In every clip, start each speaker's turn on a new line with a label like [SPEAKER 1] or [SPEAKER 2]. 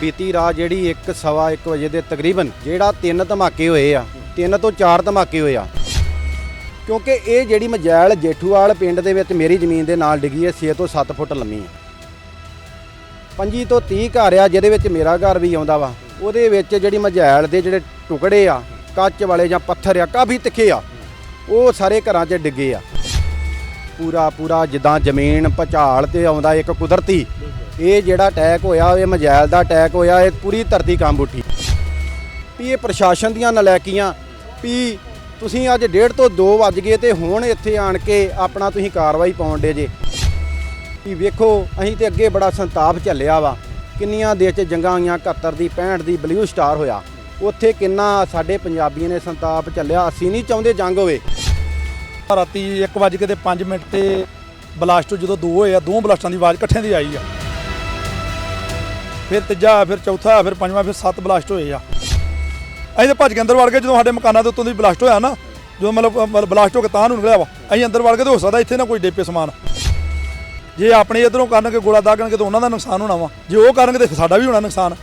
[SPEAKER 1] ਬੀਤੀ ਰਾਤ ਜਿਹੜੀ 1 ਸਵਾ 1 ਵਜੇ ਦੇ ਤਕਰੀਬਨ ਜਿਹੜਾ ਤਿੰਨ ਧਮਾਕੇ ਹੋਏ ਆ, ਤਿੰਨ ਤੋਂ ਚਾਰ ਧਮਾਕੇ ਹੋਏ ਆ। ਕਿਉਂਕਿ ਇਹ ਜਿਹੜੀ ਮਜੈਲ ਜੇਠੂਵਾਲ ਪਿੰਡ ਦੇ ਵਿੱਚ ਮੇਰੀ ਜ਼ਮੀਨ ਦੇ ਨਾਲ ਡਿੱਗੀ ਹੈ 6 ਤੋਂ 7 ਫੁੱਟ ਲੰਮੀ ਹੈ। ਪੰਜੀ ਤੋਂ 30 ਘਰ ਆ, ਜਿਹਦੇ ਵਿੱਚ ਮੇਰਾ ਘਰ ਵੀ ਆਉਂਦਾ ਵਾ। ਉਹਦੇ ਵਿੱਚ ਜਿਹੜੀ ਮਜੈਲ ਦੇ ਜਿਹੜੇ ਟੁਕੜੇ ਆ, ਕੱਚ ਵਾਲੇ ਜਾਂ ਪੱਥਰ ਆ, ਕਾਫੀ ਤਿੱਖੇ ਆ। ਉਹ ਸਾਰੇ ਘਰਾਂ 'ਚ ਡਿੱਗੇ ਆ। ਪੂਰਾ ਪੂਰਾ ਜਿੱਦਾਂ ਜ਼ਮੀਨ ਪਚਾਲ ਤੇ ਆਉਂਦਾ ਇੱਕ ਕੁਦਰਤੀ। ਇਹ ਜਿਹੜਾ ਅਟੈਕ ਹੋਇਆ, ਇਹ ਮਜੈਲ ਦਾ ਅਟੈਕ ਹੋਇਆ, ਇਹ ਪੂਰੀ ਧਰਤੀ ਕੰਬ ਉੱਠੀ। ਵੀ ਇਹ ਪ੍ਰਸ਼ਾਸਨ ਦੀਆਂ ਨਲਾਇਕੀਆਂ ਵੀ ਤੁਸੀਂ ਅੱਜ ਡੇਢ ਤੋਂ 2 ਵੱਜ ਗਏ ਤੇ ਹੁਣ ਇੱਥੇ ਆਣ ਕੇ ਆਪਣਾ ਤੁਸੀਂ ਕਾਰਵਾਈ ਪਾਉਣ ਦੇ ਜੇ। ਵੀ ਵੇਖੋ, ਅਸੀਂ ਤੇ ਅੱਗੇ ਬੜਾ ਸੰਤਾਪ ਝੱਲਿਆ ਵਾ। ਕਿੰਨੀਆਂ ਦੇਸ਼ 'ਚ ਜੰਗਾਂ ਹੋਈਆਂ 71 ਦੀ 65 ਦੀ ਬਲੂ ਸਟਾਰ ਹੋਇਆ। ਉੱਥੇ ਕਿੰਨਾ ਸਾਡੇ ਪੰਜਾਬੀਆਂ ਨੇ ਸੰਤਾਪ ਝੱਲਿਆ, ਅਸੀਂ ਨਹੀਂ ਚਾਹੁੰਦੇ ਜੰਗ ਹੋਵੇ।
[SPEAKER 2] ਰਾਤੀ 1:05 ਤੇ 5 ਮਿੰਟ ਤੇ ਬਲਾਸਟ ਜਦੋਂ ਦੋ ਹੋਏ ਆ, ਦੋ ਬਲਾਸਟਾਂ ਦੀ ਆਵਾਜ਼ ਇਕੱਠਿਆਂ ਦੀ ਆਈ ਆ। ਫਿਰ ਤੀਜਾ, ਫਿਰ ਚੌਥਾ, ਫਿਰ ਪੰਜਵਾਂ, ਫਿਰ ਸੱਤ ਬਲਾਸਟ ਹੋਏ ਆ। ਅਸੀਂ ਤਾਂ ਭੱਜ ਕੇ ਅੰਦਰ ਵੜ ਗਏ, ਜਦੋਂ ਸਾਡੇ ਮਕਾਨਾਂ ਦੇ ਉੱਤੋਂ ਦੀ ਬਲਾਸਟ ਹੋਇਆ ਨਾ, ਜਦੋਂ ਮਤਲਬ ਬਲਾਸਟ ਹੋ ਕੇ ਤਾਂ ਨੂੰ ਨਿਕਲਿਆ ਵਾ, ਅਸੀਂ ਅੰਦਰ ਵੜ ਗਏ ਤਾਂ ਹੋ ਸਕਦਾ ਇੱਥੇ ਨਾ ਕੋਈ ਡੇਪੇ ਸਮਾਨ। ਜੇ ਆਪਣੇ ਇਧਰੋਂ ਕਰਨਗੇ, ਗੋਲਾ ਦਾਗਣਗੇ ਤਾਂ ਉਹਨਾਂ ਦਾ ਨੁਕਸਾਨ ਹੋਣਾ ਵਾ, ਜੇ ਉਹ ਕਰਨਗੇ ਤਾਂ ਸਾਡਾ ਵੀ ਹੋਣਾ ਨੁਕਸਾਨ।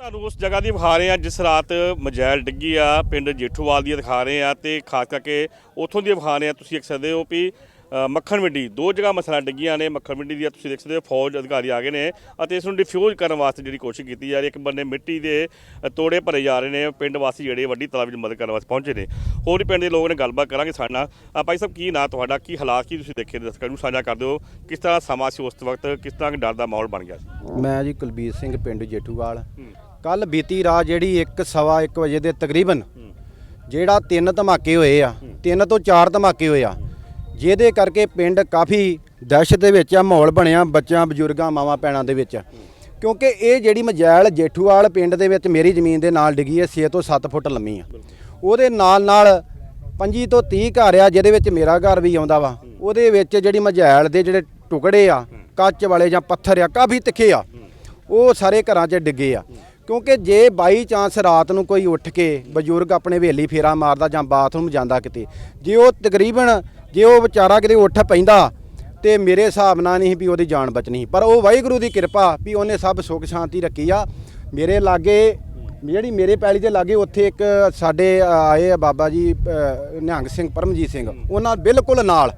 [SPEAKER 3] ਤੁਹਾਨੂੰ ਉਸ ਜਗ੍ਹਾ ਦੀ ਵਿਖਾ ਰਹੇ ਆ ਜਿਸ ਰਾਤ ਮਜੈਲ ਡਿੱਗੀ ਆ ਪਿੰਡ ਜੇਠੂਵਾਲ ਦੀ ਦਿਖਾ ਰਹੇ ਆ ਤੇ ਖਾਸ ਕਰਕੇ ਉੱਥੋਂ ਦੀ ਵਿਖਾ ਰਹੇ ਆ ਤੁਸੀਂ ਦੇਖ ਸਕਦੇ ਹੋ ਵੀ ਮੱਖਣ ਮੰਡੀ ਦੋ ਜਗ੍ਹਾ ਮਸਲਾ ਡਿੱਗੀਆਂ ਨੇ ਮੱਖਣ ਮੰਡੀ ਦੀਆਂ। ਤੁਸੀਂ ਦੇਖ ਸਕਦੇ ਹੋ ਫੌਜ ਅਧਿਕਾਰੀ ਆ ਗਏ ਨੇ ਅਤੇ ਇਸ ਨੂੰ ਡਿਫਿਊਜ਼ ਕਰਨ ਵਾਸਤੇ ਜਿਹੜੀ ਕੋਸ਼ਿਸ਼ ਕੀਤੀ ਜਾ ਰਹੀ ਹੈ ਇੱਕ ਬੰਨੇ ਮਿੱਟੀ ਦੇ ਤੋੜੇ ਭਰੇ ਜਾ ਰਹੇ ਨੇ। ਪਿੰਡ ਵਾਸੀ ਜਿਹੜੇ ਵੱਡੀ ਤਲਾ ਵਿੱਚ ਮਦਦ ਕਰਨ ਵਾਸਤੇ ਪਹੁੰਚੇ ਨੇ। ਹੋਰ ਵੀ ਪਿੰਡ ਦੇ ਲੋਕ ਨੇ ਗੱਲਬਾਤ ਕਰਾਂਗੇ ਸਾਡੇ ਨਾਲ। ਭਾਈ ਸਾਹਿਬ ਕੀ ਨਾਂ ਤੁਹਾਡਾ? ਕੀ ਹਾਲਾਤ ਕੀ ਤੁਸੀਂ ਦੇਖੇ ਦਰਸ਼ਕਾਂ ਨੂੰ ਸਾਂਝਾ ਕਰ ਦਿਓ। ਕਿਸ ਤਰ੍ਹਾਂ ਸਮਾਂ ਸੀ ਉਸ ਵਕਤ? ਕਿਸ ਤਰ੍ਹਾਂ ਡਰ ਦਾ ਮਾਹੌਲ ਬਣ ਗਿਆ ਸੀ?
[SPEAKER 1] ਮੈਂ ਜੀ ਕੁਲਬੀਰ ਸਿੰਘ ਪਿੰਡ ਜੇਠੂਵਾਲ। ਕੱਲ ਬੀਤੀ ਰਾਤ ਜਿਹੜੀ 1 ਸਵਾ 1 ਵਜੇ ਦੇ ਤਕਰੀਬਨ ਜਿਹੜਾ ਤਿੰਨ ਧਮਾਕੇ ਹੋਏ ਆ, ਤਿੰਨ ਤੋਂ ਚਾਰ ਧਮਾਕੇ ਹੋਏ ਆ, ਜਿਹਦੇ ਕਰਕੇ ਪਿੰਡ ਕਾਫੀ ਦਹਿਸ਼ਤ ਦੇ ਵਿੱਚ ਆ, ਮਾਹੌਲ ਬਣਿਆ ਬੱਚਿਆਂ, ਬਜ਼ੁਰਗਾਂ, ਮਾਵਾਂ, ਭੈਣਾਂ ਦੇ ਵਿੱਚ। ਕਿਉਂਕਿ ਇਹ ਜਿਹੜੀ ਮਜੈਲ ਜੇਠੂਵਾਲ ਪਿੰਡ ਦੇ ਵਿੱਚ ਮੇਰੀ ਜ਼ਮੀਨ ਦੇ ਨਾਲ ਡਿੱਗੀ ਹੈ 6 ਤੋਂ 7 ਫੁੱਟ ਲੰਮੀ ਆ। ਉਹਦੇ ਨਾਲ ਨਾਲ ਪੰਜੀ ਤੋਂ 30 ਘਰ ਆ, ਜਿਹਦੇ ਵਿੱਚ ਮੇਰਾ ਘਰ ਵੀ ਆਉਂਦਾ ਵਾ। ਉਹਦੇ ਵਿੱਚ ਜਿਹੜੀ ਮਜੈਲ ਦੇ ਜਿਹੜੇ ਟੁਕੜੇ ਆ, ਕੱਚ ਵਾਲੇ ਜਾਂ ਪੱਥਰ ਆ, ਕਾਫੀ ਤਿੱਖੇ ਆ। ਉਹ ਸਾਰੇ ਘਰਾਂ 'ਚ ਡਿੱਗੇ ਆ। ਕਿਉਂਕਿ ਜੇ ਬਾਈ ਚਾਂਸ ਰਾਤ ਨੂੰ ਕੋਈ ਉੱਠ ਕੇ ਬਜ਼ੁਰਗ ਆਪਣੇ ਹਵੇਲੀ ਫੇਰਾ ਮਾਰਦਾ ਜਾਂ ਬਾਥਰੂਮ ਜਾਂਦਾ ਕਿਤੇ ਜੇ ਉਹ ਤਕਰੀਬਨ ਜੇ ਉਹ ਵਿਚਾਰਾ ਕਿਤੇ ਉੱਠ ਪੈਂਦਾ ਤੇ ਮੇਰੇ ਹਿਸਾਬ ਨਾਲ ਨਹੀਂ ਵੀ ਉਹਦੀ ਜਾਨ ਬਚਣੀ। ਪਰ ਉਹ ਵਾਹਿਗੁਰੂ ਦੀ ਕਿਰਪਾ ਵੀ ਉਹਨੇ ਸਭ ਸੁੱਖ ਸ਼ਾਂਤੀ ਰੱਖੀ ਆ। ਮੇਰੇ ਲਾਗੇ ਜਿਹੜੀ ਮੇਰੇ ਪੈਲੀ ਦੇ ਲਾਗੇ ਉੱਥੇ ਇੱਕ ਸਾਡੇ ਆਏ ਆ ਬਾਬਾ ਜੀ ਨਿਹੰਗ ਸਿੰਘ ਪਰਮਜੀਤ ਸਿੰਘ ਉਹਨਾਂ ਬਿਲਕੁਲ ਨਾਲ।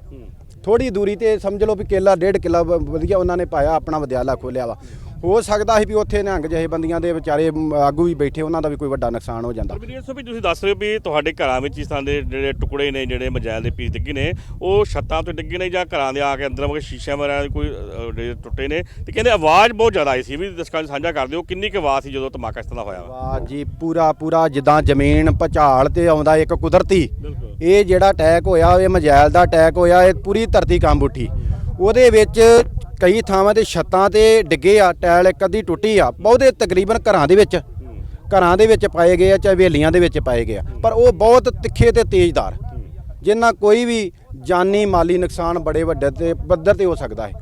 [SPEAKER 1] ਥੋੜੀ ਦੂਰੀ ਤੇ ਸਮਝ ਲਓ ਵੀ ਕਿੱਲਾ ਡੇਢ ਕਿੱਲਾ ਵਧੀਆ ਉਹਨਾਂ ਨੇ ਪਾਇਆ ਆਪਣਾ ਵਿਦਿਆਲਾ ਖੋਲਿਆ ਵਾ। ਹੋ ਸਕਦਾ ਸੀ ਵੀ ਉੱਥੇ ਨਿਹੰਗ ਜਿਹੇ ਬੰਦੀਆਂ ਦੇ ਵਿਚਾਰੇ ਆਗੂ ਵੀ ਬੈਠੇ ਉਹਨਾਂ ਦਾ ਵੀ ਕੋਈ ਵੱਡਾ ਨੁਕਸਾਨ ਹੋ ਜਾਂਦਾ।
[SPEAKER 3] ਮੈਨੂੰ ਦੱਸੋ ਵੀ ਤੁਸੀਂ ਦੱਸ ਰਹੇ ਹੋ ਵੀ ਤੁਹਾਡੇ ਘਰਾਂ ਵਿੱਚ ਇਸ ਤਰ੍ਹਾਂ ਦੇ ਜਿਹੜੇ ਟੁਕੜੇ ਨੇ ਜਿਹੜੇ ਮਜਾਇਲ ਦੇ ਪੀਸ ਡਿੱਗੇ ਨੇ ਉਹ ਛੱਤਾਂ ਤੋਂ ਡਿੱਗੇ ਨੇ ਜਾਂ ਘਰਾਂ ਦੇ ਆ ਕੇ ਅੰਦਰ ਵਗੇ ਸ਼ੀਸ਼ਿਆਂ ਵਗੈਰਾ ਕੋਈ ਟੁੱਟੇ ਨੇ? ਤੇ ਕਹਿੰਦੇ ਆਵਾਜ਼ ਬਹੁਤ ਜ਼ਿਆਦਾ ਆਈ ਸੀ ਵੀ ਦਰਸ਼ਕਾਂ ਨੂੰ ਸਾਂਝਾ ਕਰ ਦਿਓ ਕਿੰਨੀ ਕੁ ਆਵਾਜ਼ ਸੀ ਜਦੋਂ ਧਮਾਕਾ ਇਸ ਤਰ੍ਹਾਂ ਹੋਇਆ? ਵਾ
[SPEAKER 1] ਵਾਹ ਜੀ ਪੂਰਾ ਪੂਰਾ ਜਿੱਦਾਂ ਜ਼ਮੀਨ ਪਚਾਲ ਤੇ ਆਉਂਦਾ ਇੱਕ ਕੁਦਰਤੀ। ਇਹ ਜਿਹੜਾ ਅਟੈਕ ਹੋਇਆ ਇਹ ਮਜੈਲ ਦਾ ਅਟੈਕ ਹੋਇਆ ਇਹ ਪੂਰੀ ਧਰਤੀ ਕੰਬ ਉੱਠੀ ਉਹਦੇ ਵਿੱਚ ਕਈ ਥਾਵਾਂ ਤੇ ਛੱਤਾਂ ਤੇ ਡਿੱਗੇ ਆ, ਟਾਇਲ ਇੱਕ ਅੱਧੀ ਟੁੱਟੀ ਆ। ਬਹੁਤੇ ਤਕਰੀਬਨ ਘਰਾਂ ਦੇ ਵਿੱਚ, ਘਰਾਂ ਦੇ ਵਿੱਚ ਪਾਏ ਗਏ ਆ, ਚਾਹੇ ਹਵੇਲੀਆਂ ਦੇ ਵਿੱਚ ਪਾਏ ਗਏ ਆ। ਪਰ ਉਹ ਬਹੁਤ ਤਿੱਖੇ ਤੇ ਤੇਜ਼ਦਾਰ ਜਿੰਨਾ ਕੋਈ ਵੀ ਜਾਨੀ ਮਾਲੀ ਨੁਕਸਾਨ ਬੜੇ ਵੱਡੇ ਤੇ ਪੱਧਰ ਤੇ ਹੋ ਸਕਦਾ ਹੈ।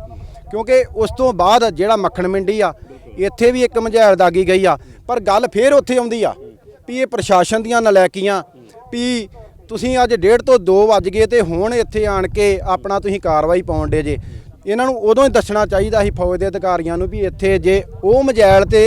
[SPEAKER 1] ਕਿਉਂਕਿ ਉਸ ਤੋਂ ਬਾਅਦ ਜਿਹੜਾ ਮੱਖਣ ਮੰਡੀ ਆ, ਇੱਥੇ ਵੀ ਇੱਕ ਮਝੈਲ ਦਾਗੀ ਗਈ ਆ। ਪਰ ਗੱਲ ਫੇਰ ਉੱਥੇ ਆਉਂਦੀ ਆ ਵੀ ਇਹ ਪ੍ਰਸ਼ਾਸਨ ਦੀਆਂ ਨਲਾਇਕੀਆਂ ਵੀ ਤੁਸੀਂ ਅੱਜ ਡੇਢ ਤੋਂ 2 ਵੱਜ ਗਏ ਤੇ ਹੁਣ ਇੱਥੇ ਆਣ ਕੇ ਆਪਣਾ ਤੁਸੀਂ ਕਾਰਵਾਈ ਪਾਉਣ ਦੇ ਜੇ। ਇਹਨਾਂ ਨੂੰ ਉਦੋਂ ਹੀ ਦੱਸਣਾ ਚਾਹੀਦਾ ਸੀ ਫੌਜ ਦੇ ਅਧਿਕਾਰੀਆਂ ਨੂੰ ਵੀ ਇੱਥੇ ਜੇ ਉਹ ਮਜੈਲ ਤੇ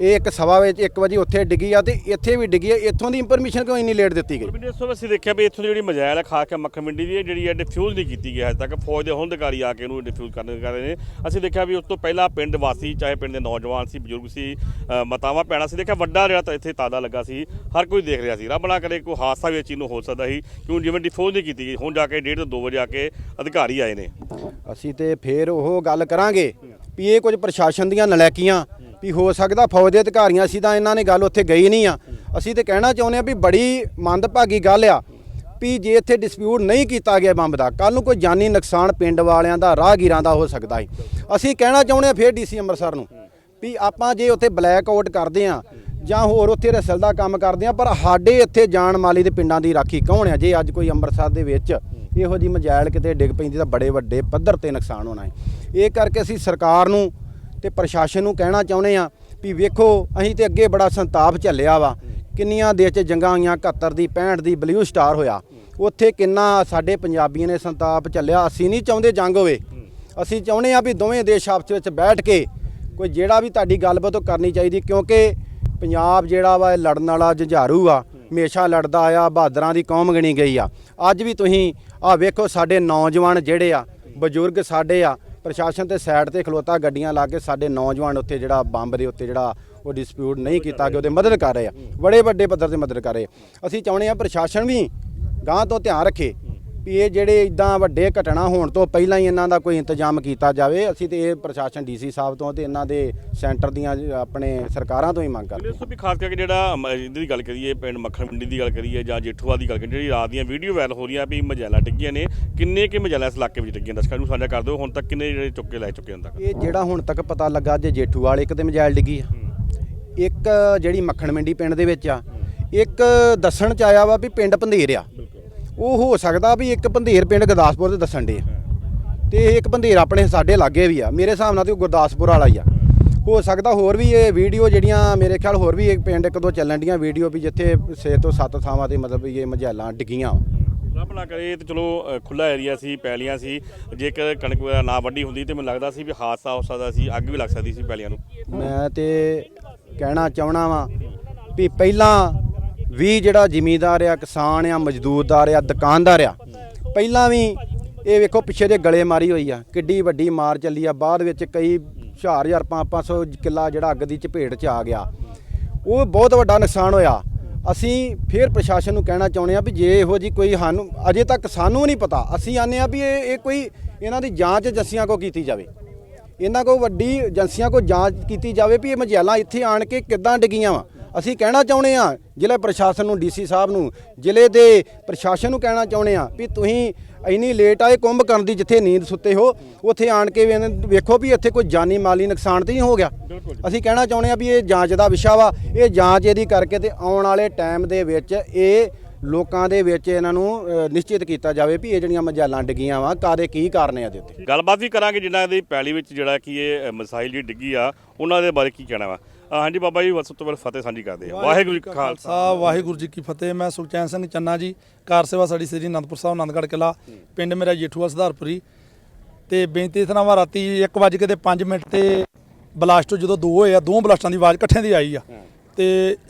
[SPEAKER 1] ਇਹ ਇੱਕ ਸਵਾ ਵਿੱਚ 1 ਵਜੇ ਉੱਥੇ ਡਿੱਗੀ ਆ ਤੇ ਇੱਥੇ ਵੀ ਡਿੱਗੀ ਆ। ਇੱਥੋਂ ਦੀ ਇਨਫੋਰਮੇਸ਼ਨ ਕਿਉਂ ਇੰਨੀ ਲੇਟ ਦਿੱਤੀ ਗਈ?
[SPEAKER 3] ਮੈਨੂੰ ਦੱਸੋ ਅਸੀਂ ਦੇਖਿਆ ਵੀ ਇੱਥੋਂ ਦੀ ਜਿਹੜੀ ਮਜਾਇਲ ਹੈ ਖਾ ਕੇ ਮੱਖਣ ਮੰਡੀ ਦੀ ਇਹ ਜਿਹੜੀ ਹੈ ਡਿਫਿਊਜ਼ ਨਹੀਂ ਕੀਤੀ ਗਈ ਹਜੇ ਤੱਕ। ਫੌਜ ਦੇ ਹੁਣ ਅਧਿਕਾਰੀ ਆ ਕੇ ਇਹਨੂੰ ਡਿਫਿਊਜ਼ ਕਰਨ ਕਰ ਰਹੇ ਨੇ। ਅਸੀਂ ਦੇਖਿਆ ਵੀ ਉਸ ਤੋਂ ਪਹਿਲਾਂ ਪਿੰਡ ਵਾਸੀ ਚਾਹੇ ਪਿੰਡ ਦੇ ਨੌਜਵਾਨ ਸੀ ਬਜ਼ੁਰਗ ਸੀ ਮਾਤਾਵਾਂ ਪੈਣਾ ਸੀ ਦੇਖਿਆ ਵੱਡਾ ਜਿਹੜਾ ਤਾਂ ਇੱਥੇ ਤਾਦਾ ਲੱਗਾ ਸੀ। ਹਰ ਕੋਈ ਦੇਖ ਰਿਹਾ ਸੀ। ਰੱਬ ਨਾ ਕਰੇ ਕੋਈ ਹਾਦਸਾ ਵੀ ਇਸ ਚੀਜ਼ ਨੂੰ ਹੋ ਸਕਦਾ ਸੀ ਕਿਉਂ ਜਿਵੇਂ ਡਿਫਿਊਜ਼ ਨਹੀਂ ਕੀਤੀ ਗਈ। ਹੁਣ ਜਾ ਕੇ 1:30 ਤੋਂ 2 ਵਜੇ ਆ ਕੇ ਅਧਿਕਾਰੀ ਆਏ ਨੇ।
[SPEAKER 1] ਅਸੀਂ ਤੇ ਫੇਰ ਉਹ ਗੱਲ ਕਰਾਂਗੇ ਵੀ ਇਹ ਕੁਝ ਪ੍ਰਸ਼ਾਸਨ ਦੀਆਂ ਨਲਾਇਕੀਆਂ ਵੀ ਹੋ ਸਕਦਾ ਫੌਜ ਦੇ ਅਧਿਕਾਰੀਆਂ ਸੀ ਤਾਂ ਇਹਨਾਂ ਨੇ ਗੱਲ ਉੱਥੇ ਗਈ ਨਹੀਂ ਆ। ਅਸੀਂ ਤੇ ਕਹਿਣਾ ਚਾਹੁੰਦੇ ਆ ਵੀ ਬੜੀ ਮੰਦਭਾਗੀ ਗੱਲ ਆ ਵੀ ਜੇ ਇੱਥੇ ਡਿਸਪਿਊਟ ਨਹੀਂ ਕੀਤਾ ਗਿਆ ਬੰਬ ਦਾ ਕੱਲ ਨੂੰ ਕੋਈ ਜਾਨੀ ਨੁਕਸਾਨ ਪਿੰਡ ਵਾਲਿਆਂ ਦਾ, ਰਾਹਗੀਰਾਂ ਦਾ ਹੋ ਸਕਦਾ ਹੈ ਅਸੀਂ ਕਹਿਣਾ ਚਾਹੁੰਦੇ ਆ ਫੇਰ ਡੀਸੀ ਅੰਮ੍ਰਿਤਸਰ ਨੂੰ ਵੀ ਆਪਾਂ ਜੇ ਉੱਥੇ ਬਲੈਕ ਆਊਟ ਕਰਦੇ ਆ ਜਾਂ ਹੋਰ ਉੱਥੇ ਰਸਲ ਦਾ ਕੰਮ ਕਰਦੇ ਆ ਪਰ ਸਾਡੇ ਇੱਥੇ ਜਾਨ ਮਾਲੀ ਦੇ ਪਿੰਡਾਂ ਦੀ ਰਾਖੀ ਕੌਣ ਆ? ਜੇ ਅੱਜ ਕੋਈ ਅੰਮ੍ਰਿਤਸਰ ਦੇ ਵਿੱਚ ਇਹੋ ਜੀ ਮਜਾਇਲ ਕਿਤੇ ਡਿੱਗ ਪੈਂਦੀ ਤਾਂ ਬੜੇ ਵੱਡੇ ਪੱਧਰ ਤੇ ਨੁਕਸਾਨ ਹੋਣਾ ਹੈ। ਇਹ ਕਰਕੇ ਅਸੀਂ ਸਰਕਾਰ ਨੂੰ ਤੇ ਪ੍ਰਸ਼ਾਸਨ ਨੂੰ ਕਹਿਣਾ ਚਾਹੁੰਦੇ ਆ ਵੀ ਵੇਖੋ, ਅਸੀਂ ਤੇ ਅੱਗੇ ਬੜਾ ਸੰਤਾਪ ਝੱਲਿਆ ਵਾ। ਕਿੰਨੀਆਂ ਦੇਸ਼ 'ਚ ਜੰਗਾਂ ਹੋਈਆਂ 71 ਦੀ 65 ਦੀ ਬਲੂ ਸਟਾਰ ਹੋਇਆ। ਉੱਥੇ ਕਿੰਨਾ ਸਾਡੇ ਪੰਜਾਬੀਆਂ ਨੇ ਸੰਤਾਪ ਝੱਲਿਆ। ਅਸੀਂ ਨਹੀਂ ਚਾਹੁੰਦੇ ਜੰਗ ਹੋਵੇ। ਅਸੀਂ ਚਾਹੁੰਦੇ ਆ ਵੀ ਦੋਵੇਂ ਦੇਸ਼ ਆਪਸ ਵਿੱਚ ਬੈਠ ਕੇ ਕੋਈ ਜਿਹੜਾ ਵੀ ਤੁਹਾਡੀ ਗੱਲਬਾਤ ਉਹ ਕਰਨੀ ਚਾਹੀਦੀ, ਕਿਉਂਕਿ ਪੰਜਾਬ ਜਿਹੜਾ ਵਾ, ਇਹ ਲੜਨ ਵਾਲਾ ਜੁਝਾਰੂ ਆ। ਹਮੇਸ਼ਾ ਲੜਦਾ ਆਇਆ, ਬਹਾਦਰਾਂ ਦੀ ਕੌਮ ਗਣੀ ਗਈ ਆ। ਅੱਜ ਵੀ ਤੁਸੀਂ ਆ ਵੇਖੋ, ਸਾਡੇ ਨੌਜਵਾਨ ਜਿਹੜੇ ਆ, ਬਜ਼ੁਰਗ ਸਾਡੇ ਆ ਪ੍ਰਸ਼ਾਸਨ ਤੇ ਸਾਈਡ ਤੇ ਖਲੋਤਾ ਗੱਡੀਆਂ ਲਾ ਕੇ ਸਾਡੇ ਨੌਜਵਾਨ ਉੱਥੇ ਜਿਹੜਾ ਬੰਬ ਦੇ ਉੱਤੇ ਜਿਹੜਾ ਉਹ ਡਿਸਪਿਊਟ ਨਹੀਂ ਕੀਤਾ ਕਿ ਉਹਦੇ ਮਦਦ ਕਰ ਰਹੇ ਆ। ਬੜੇ ਵੱਡੇ ਪੱਧਰ ਤੇ ਮਦਦ ਕਰ ਰਹੇ। ਅਸੀਂ ਚਾਹੁੰਦੇ ਆ ਪ੍ਰਸ਼ਾਸਨ ਵੀ ਗਾਂ ਤੋਂ ਧਿਆਨ ਰੱਖੇ। ਵੀ ਇਹ ਜਿਹੜੇ ਇਦਾਂ ਵੱਡੇ ਘਟਨਾ ਹੋਣ ਤੋਂ ਪਹਿਲਾਂ ਹੀ ਇਹਨਾਂ ਦਾ ਕੋਈ ਇੰਤਜ਼ਾਮ ਕੀਤਾ ਜਾਵੇ ਅਸੀਂ ਤੇ ਇਹ ਪ੍ਰਸ਼ਾਸਨ ਡੀਸੀ ਸਾਹਿਬ ਤੋਂ ਤੇ ਇਹਨਾਂ ਦੇ ਸੈਂਟਰ ਦੀਆਂ ਆਪਣੇ ਸਰਕਾਰਾਂ ਤੋਂ ਹੀ ਮੰਗ ਕਰਦੇ
[SPEAKER 3] ਦੱਸੋ ਵੀ ਖਾਸ ਕਰਕੇ ਜਿਹੜਾ ਇਹਦੀ ਗੱਲ ਕਰੀਏ ਪਿੰਡ ਮੱਖਣ ਮੰਡੀ ਦੀ ਗੱਲ ਕਰੀਏ ਜਾਂ ਜੇਠੂਆ ਦੀ ਗੱਲ ਕਰੀਏ ਜਿਹੜੀ ਰਾਤ ਦੀਆਂ ਵੀਡੀਓ ਵਾਇਰਲ ਹੋ ਰਹੀਆਂ ਵੀ ਮਜੈਲਾ ਡਿੱਗੀਆਂ ਨੇ ਕਿੰਨੇ ਕਿ ਮਜੈਲਾ ਇਸ ਇਲਾਕੇ ਵਿੱਚ ਡਿੱਗੀਆਂ? ਦਰਸ਼ਕਾਂ ਨੂੰ ਸਾਂਝਾ ਕਰ ਦਿਓ ਹੁਣ ਤੱਕ ਕਿੰਨੇ ਜਿਹੜੇ ਚੁੱਕ ਲੈ ਚੁੱਕੇ ਹੁਣ ਤੱਕ?
[SPEAKER 1] ਇਹ ਜਿਹੜਾ ਹੁਣ ਤੱਕ ਪਤਾ ਲੱਗਾ ਜੇ ਜੇਠੂ ਵਾਲੇ ਇੱਕ ਤੇ ਮਜਾਇਲ ਡਿੱਗੀ ਆ। ਇੱਕ ਜਿਹੜੀ ਮੱਖਣ ਮੰਡੀ ਪਿੰਡ ਦੇ ਵਿੱਚ ਆ ਇੱਕ ਦੱਸਣ ਚ ਆਇਆ ਵਾ ਵੀ ਪਿੰਡ ਪੰਧੇਰ ਆ। ਉਹ ਹੋ ਸਕਦਾ ਵੀ ਇੱਕ ਪੰਧੇਰ ਪਿੰਡ ਗੁਰਦਾਸਪੁਰ ਦੇ ਦੱਸਣ ਦੇ ਤੇ ਇੱਕ ਪੰਧੇਰ ਆਪਣੇ ਸਾਡੇ ਲਾਗੇ ਵੀ ਆ ਮੇਰੇ ਹਿਸਾਬ ਨਾਲ ਤੇ ਉਹ ਗੁਰਦਾਸਪੁਰ ਵਾਲਾ ਹੀ ਆ। ਹੋ ਸਕਦਾ ਹੋਰ ਵੀ ਇਹ ਵੀਡੀਓ ਜਿਹੜੀਆਂ ਮੇਰੇ ਖਿਆਲ ਹੋਰ ਵੀ ਇੱਕ ਪਿੰਡ ਇੱਕ ਦੋ ਚੱਲਣ ਡੀਆਂ ਵੀਡੀਓ ਵੀ ਜਿੱਥੇ 6 ਤੋਂ 7 ਥਾਵਾਂ ਤੇ ਮਤਲਬ ਇਹ ਮਝੈਲਾਂ ਡਿੱਗੀਆਂ
[SPEAKER 3] ਰੱਬ ਨਾ ਕਰੇ ਤੇ ਚਲੋ ਖੁੱਲਾ ਏਰੀਆ ਸੀ ਪੈਲੀਆਂ ਸੀ। ਜੇਕਰ ਕਣਕ ਵਗੈਰਾ ਨਾ ਵੱਡੀ ਹੁੰਦੀ ਤੇ ਮੈਨੂੰ ਲੱਗਦਾ ਸੀ ਵੀ ਹਾਦਸਾ ਹੋ ਸਕਦਾ ਸੀ ਅੱਗ ਵੀ ਲੱਗ ਸਕਦੀ ਸੀ ਪੈਲੀਆਂ ਨੂੰ।
[SPEAKER 1] ਮੈਂ ਤੇ ਕਹਿਣਾ ਚਾਹਣਾ ਵਾਂ ਵੀ ਪਹਿਲਾਂ ਵੀ ਜਿਹੜਾ ਜ਼ਿਮੀਦਾਰ ਆ, ਕਿਸਾਨ ਆ, ਮਜ਼ਦੂਰਦਾਰ ਆ, ਦੁਕਾਨਦਾਰ ਆ, ਪਹਿਲਾਂ ਵੀ ਇਹ ਵੇਖੋ ਪਿੱਛੇ ਦੇ ਗਲੇ ਮਾਰੀ ਹੋਈ ਆ, ਕਿੱਡੀ ਵੱਡੀ ਮਾਰ ਚੱਲੀ ਆ, ਬਾਅਦ ਵਿੱਚ ਕਈ 4000 500 ਕਿੱਲਾ ਜਿਹੜਾ ਅੱਗ ਦੀ ਚਪੇਟ 'ਚ ਆ ਗਿਆ। ਉਹ ਬਹੁਤ ਵੱਡਾ ਨੁਕਸਾਨ ਹੋਇਆ। ਅਸੀਂ ਫਿਰ ਪ੍ਰਸ਼ਾਸਨ ਨੂੰ ਕਹਿਣਾ ਚਾਹੁੰਦੇ ਆ ਵੀ ਜੇ ਇਹੋ ਜੀ ਕੋਈ ਸਾਨੂੰ, ਅਜੇ ਤੱਕ ਸਾਨੂੰ ਨਹੀਂ ਪਤਾ। ਅਸੀਂ ਆਨੇ ਆ ਵੀ ਇਹ ਇਹ ਕੋਈ ਇਹਨਾਂ ਦੀ ਜਾਂਚ ਏਜੰਸੀਆਂ ਕੋ ਕੀਤੀ ਜਾਵੇ। ਇਹਨਾਂ ਕੋ ਵੱਡੀ ਏਜੰਸੀਆਂ ਕੋ ਜਾਂਚ ਕੀਤੀ ਜਾਵੇ ਵੀ ਇਹ ਮਜੈਲਾਂ ਇੱਥੇ ਆਣ ਕੇ ਕਿੱਦਾਂ ਡਿੱਗੀਆਂ ਵਾ। ਅਸੀਂ ਕਹਿਣਾ ਚਾਹੁੰਦੇ ਆ ਜ਼ਿਲ੍ਹੇ ਪ੍ਰਸ਼ਾਸਨ ਨੂੰ ਡੀਸੀ ਸਾਹਿਬ ਨੂੰ ਜ਼ਿਲ੍ਹੇ ਦੇ ਪ੍ਰਸ਼ਾਸਨ ਨੂੰ ਕਹਿਣਾ ਚਾਹੁੰਦੇ ਆ ਵੀ ਤੁਸੀਂ ਇੰਨੀ ਲੇਟ ਆਏ ਕੁੰਭ ਕਰਨ ਦੀ ਜਿੱਥੇ ਨੀਂਦ ਸੁੱਤੇ ਹੋ ਉੱਥੇ ਆਣ ਕੇ ਵੇਖੋ ਵੀ ਇੱਥੇ ਕੋਈ ਜਾਨੀ ਮਾਲੀ ਨੁਕਸਾਨ ਤੇ ਨਹੀਂ ਹੋ ਗਿਆ। ਅਸੀਂ ਕਹਿਣਾ ਚਾਹੁੰਦੇ ਆ ਵੀ ਇਹ ਜਾਂਚ ਦਾ ਵਿਸ਼ਾ ਵਾ ਇਹ ਜਾਂਚ ਇਹਦੀ ਕਰਕੇ ਤੇ ਆਉਣ ਵਾਲੇ ਟਾਈਮ ਦੇ ਵਿੱਚ ਇਹ ਲੋਕਾਂ ਦੇ ਵਿੱਚ ਇਹਨਾਂ ਨੂੰ ਨਿਸ਼ਚਿਤ ਕੀਤਾ ਜਾਵੇ ਵੀ ਇਹ ਜਿਹੜੀਆਂ ਮਜਾਲਾਂ ਡਿੱਗੀਆਂ ਵਾ ਕਾਦੇ ਕੀ ਕਾਰਨ ਆ ਇਹਦੇ ਉੱਤੇ।
[SPEAKER 3] ਗੱਲਬਾਤ ਵੀ ਕਰਾਂਗੇ ਜਿਨ੍ਹਾਂ ਦੀ ਪੈਲੀ ਵਿੱਚ ਜਿਹੜਾ ਕਿ ਇਹ ਮਿਸਾਈਲ ਜੀ ਡਿੱਗੀ ਆ ਉਹਨਾਂ ਦੇ ਬਾਰੇ ਕੀ ਕਹਿਣਾ ਵਾ? ਹਾਂਜੀ ਬਾਬਾ ਜੀ ਸਭ ਤੋਂ ਪਹਿਲਾਂ ਫਤਿਹ ਸਾਂਝੀ ਕਰਦੇ ਆ ਵਾਹਿਗੁਰੂ ਜੀ ਕਾ ਖਾਲਸਾ।
[SPEAKER 2] ਵਾਹਿਗੁਰੂ ਜੀ ਕੀ ਫਤਿਹ। ਮੈਂ ਸੁਖਚੈਨ ਸਿੰਘ ਚੰਨਾ ਜੀ ਕਾਰ ਸੇਵਾ ਸਾਡੀ ਸ੍ਰੀ ਅਨੰਦਪੁਰ ਸਾਹਿਬ ਆਨੰਦਗੜ੍ਹ ਕਿਲਾ ਪਿੰਡ ਮੇਰਾ ਜੇਠੂਆ ਸੁਧਾਰਪੁਰੀ। ਤੇ ਬੇਨਤੀ ਇਸ ਤਰ੍ਹਾਂ ਵਾ ਰਾਤੀ 1 ਤੇ 5 ਮਿੰਟ ਤੇ ਬਲਾਸਟ ਜਦੋਂ ਦੋ ਹੋਏ ਆ ਦੋ ਬਲਾਸਟਾਂ ਦੀ ਆਵਾਜ਼ ਇਕੱਠਿਆਂ ਦੀ ਆਈ ਆ। ਤੇ